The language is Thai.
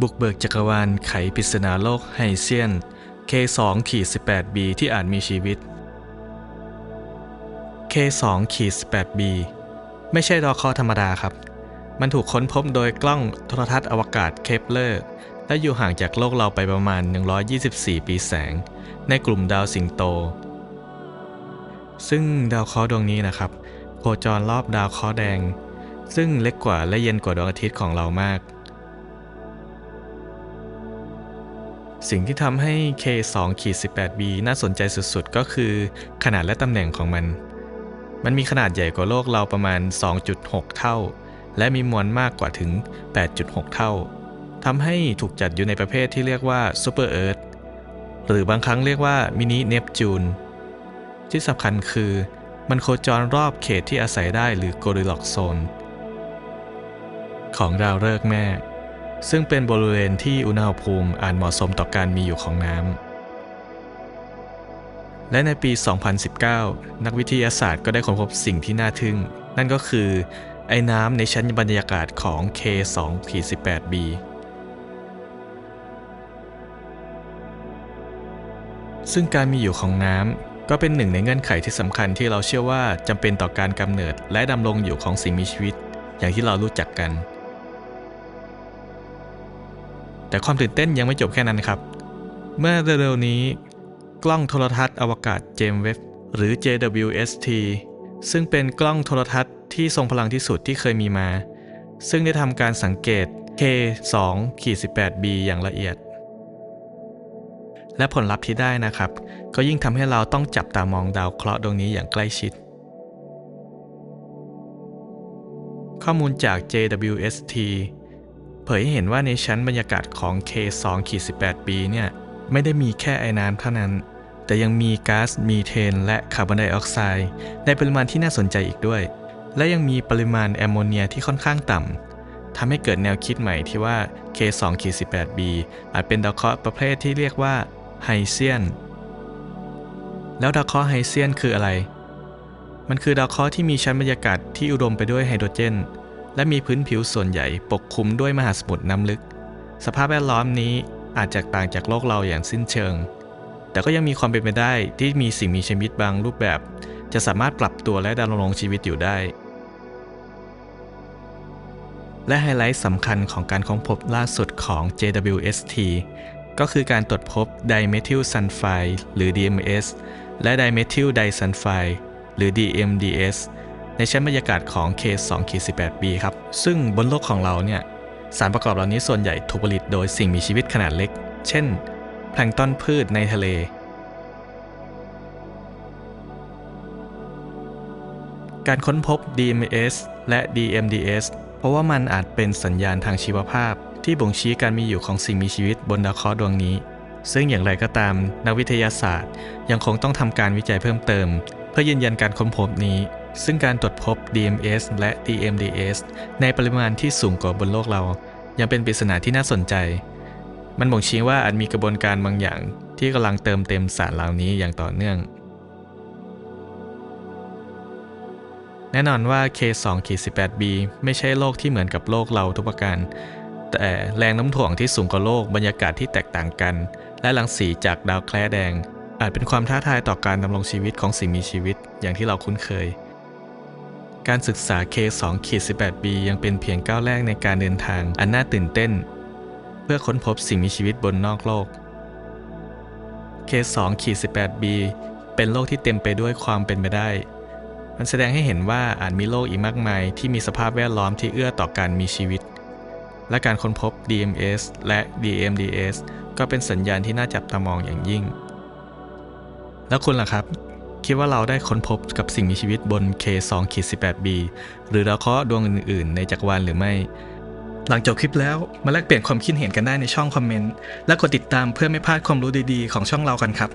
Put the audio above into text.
บุกเบิกจักรวาลไขปริศนาโลกไฮเซียน K2 ขีด 18b ที่อาจมีชีวิต K2 ขีด 18b ไม่ใช่ดาวเคราะห์ธรรมดาครับ มันถูกค้นพบโดยกล้องโทรทัศน์อวกาศเคปเลอร์ และอยู่ห่างจากโลกเราไปประมาณ 124 ปีแสง ในกลุ่มดาวสิงโต ซึ่งดาวเคราะห์ดวงนี้นะครับ โคจรรอบดาวเคราะห์แดง ซึ่งเล็กกว่าและเย็นกว่าดวงอาทิตย์ของเรามาก สิ่งที่ทำให้ K2 ขีด 18b น่าสนใจสุดๆ ก็คือขนาดและตำแหน่งของมัน มันมีขนาดใหญ่กว่าโลกเราประมาณ 2.6 เท่า และมีมวลมากกว่าถึง 8.6 เท่าทำให้ถูกจัดอยู่ในประเภทที่เรียกว่าซูเปอร์เอิร์ธหรือบางครั้งเรียกว่ามินิเนปจูน ที่สำคัญคือมันโคจรรอบเขตที่อาศัยได้หรือโกริล็อกโซน ของดาวฤกษ์แม่ ซึ่งเป็นบริเวณที่อุณหภูมิอาจเหมาะสมต่อการมีอยู่ของน้ำ และในปี 2019 นักวิทยาศาสตร์ก็ได้ค้นพบสิ่งที่น่าทึ่ง นั่นก็คือไอ้น้ำในชั้นบรรยากาศของ K2-18b ซึ่งการมีอยู่ของน้ำก็เป็นหนึ่งในเงื่อนไขที่สำคัญที่เราเชื่อว่าจำเป็นต่อการกำเนิดและดำรงอยู่ของสิ่งมีชีวิต อย่างที่เรารู้จักกัน แต่ความตื่นเต้นยังไม่จบแค่นั้นครับ เมื่อเร็วๆนี้ กล้องโทรทัศน์อวกาศเจมส์เว็บหรือ JWST ซึ่งเป็นกล้องโทรทัศน์ที่ทรงพลังที่สุดที่เคยมีมา ซึ่งได้ทำการสังเกต K2-18b อย่างละเอียด และผลลัพธ์ที่ได้นะครับ ก็ยิ่งทำให้เราต้องจับตามองดาวเคราะห์ดวงนี้อย่างใกล้ชิด ข้อมูลจาก JWST เผยให้เห็นว่าในชั้นบรรยากาศของ K2-18b เนี่ยไม่ได้มีแค่ไอ้น้ำเท่านั้น แต่ยังมีก๊าซมีเทน และคาร์บอนไดออกไซด์ในปริมาณที่น่าสนใจอีกด้วย และยังมีปริมาณแอมโมเนียที่ค่อนข้างต่ำทำให้เกิดแนวคิดใหม่ที่ว่า K2-18b อาจเป็นดาวเคราะห์ประเภทที่เรียกว่าไฮเซียน แล้วดาวเคราะห์ไฮเซียนคืออะไร มันคือดาวเคราะห์ที่มีชั้นบรรยากาศที่อุดมไปด้วยไฮโดรเจน และมีพื้นผิวส่วนใหญ่ปกคลุมด้วยมหาสมุทรน้ำลึก สภาพแวดล้อมนี้อาจจะต่างจากโลกเราอย่างสิ้นเชิง แต่ก็ยังมีความเป็นไปได้ที่มีสิ่งมีชีวิตบางรูปแบบ จะสามารถปรับตัวและดำรงชีวิตอยู่ได้ และไฮไลท์สำคัญของการค้นพบล่าสุดของ JWST ก็คือการตรวจพบไดเมทิลซัลไฟหรือ DMS และไดเมทิลไดซัลไฟหรือ DMDS ในชั้นบรรยากาศของ K2-18b ครับ ซึ่งบนโลกของเราเนี่ยสารประกอบเหล่านี้ส่วนใหญ่ถูกผลิตโดยสิ่งมีชีวิตขนาดเล็ก เช่น แพลงต้นพืชในทะเล การค้นพบ DMS และ DMDS เพราะว่ามันอาจเป็นสัญญาณทางชีวภาพ ที่บ่งชี้การมีอยู่ของสิ่งมีชีวิตบนดาวเคราะห์ดวงนี้ ซึ่งอย่างไรก็ตาม นักวิทยาศาสตร์ ยังคงต้องทำการวิจัยเพิ่มเติม เพื่อยืนยันการค้นพบนี้ ซึ่งการตรวจพบ DMS และ DMDS ในปริมาณที่สูงกว่าบนโลกเรา ยังเป็นปริศนาที่น่าสนใจ มันบ่งชี้ว่าอาจมีกระบวนการบางอย่างที่กำลังเติมเต็มสารเหล่านี้อย่างต่อเนื่อง แน่นอนว่า K2-18b ไม่ใช่โลกที่เหมือนกับโลกเราทุกประการ แต่แรงน้ำถ่วงที่สูงกว่าโลกบรรยากาศที่แตกต่างกัน และรังสีจากดาวแคระแดงอาจเป็นความท้าทายต่อการดำรงชีวิตของสิ่งมีชีวิตอย่างที่เราคุ้นเคย การศึกษา K2-18b ยังเป็นเพียงก้าวแรกในการเดินทางอันน่าตื่นเต้น เพื่อค้นพบสิ่งมีชีวิตบนนอกโลก K2-18b เป็นโลกที่เต็มไปด้วยความเป็นไปได้ มันแสดงให้เห็นว่าอาจมีโลกอีกมากมายที่มีสภาพแวดล้อมที่เอื้อต่อการมีชีวิต และการค้นพบ DMS และ DMDS ก็เป็นสัญญาณที่น่าจับตามองอย่างยิ่ง แล้วคุณล่ะครับ คิดว่าเราได้ค้นพบกับสิ่งมีชีวิตบน K2-18b หรือดาวเคราะห์ดวงอื่นๆ ในจักรวาลหรือไม่ หลังจบคลิปแล้ว มาแลกเปลี่ยนความคิดเห็นกันได้ในช่องคอมเมนต์ และกดติดตามเพื่อไม่พลาดความรู้ดีๆ ของช่องเรากันครับ